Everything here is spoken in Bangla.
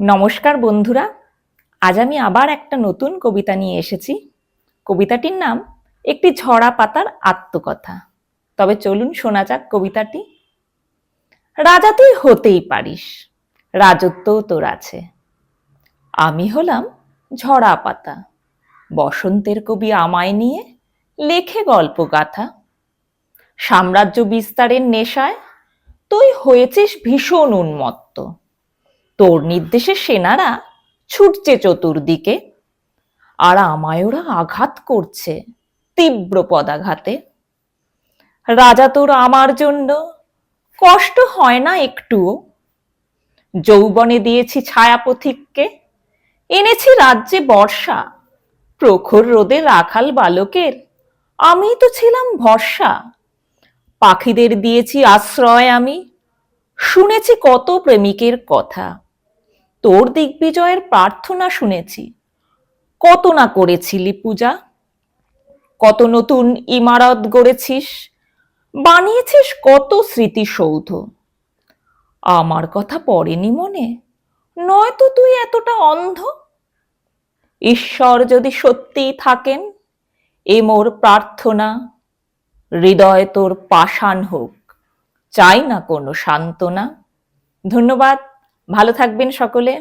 নমস্কার বন্ধুরা, আজ আমি আবার একটা নতুন কবিতা নিয়ে এসেছি। কবিতাটির নাম, একটি ঝরা পাতার আত্মকথা। তবে চলুন শোনা যাক কবিতাটি। রাজা তুই হতেই পারিস, রাজত্বও তোর আছে। আমি হলাম ঝরা পাতা, বসন্তের কবি আমায় নিয়ে লেখে গল্প গাথা সাম্রাজ্য বিস্তারের নেশায় তুই হয়েছিস ভীষণ উন্মত্ত। তোর নির্দেশে সেনারা ছুটছে চতুর্দিকে। আর আমায় ওরা আঘাত করছে তীব্র পদাঘাতে। রাজা তোর আমার জন্য কষ্ট হয় না একটুও। যৌবনে দিয়েছি ছায়াপথিককে, এনেছি রাজ্যে বর্ষা। প্রখর রোদে রাখাল বালকের আমি তো ছিলাম ভরসা। পাখিদের দিয়েছি আশ্রয় আমি, শুনেছি কত প্রেমিকের কথা। তোর দিগ্বিজয়ের প্রার্থনা শুনেছি। কত না করেছিলি পূজা? কত নতুন ইমারত গড়েছিস? বানিয়েছিস কত স্মৃতিসৌধ? আমার কথা পড়েনি মনে? নয়তো তুই এতটা অন্ধ? ঈশ্বর যদি সত্যিই থাকেন, এ মোর প্রার্থনা। হৃদয় তোর পাষাণ হোক, চাই না কোনো সান্ত্বনা। ধন্যবাদ। ভালো থাকবেন সকলে।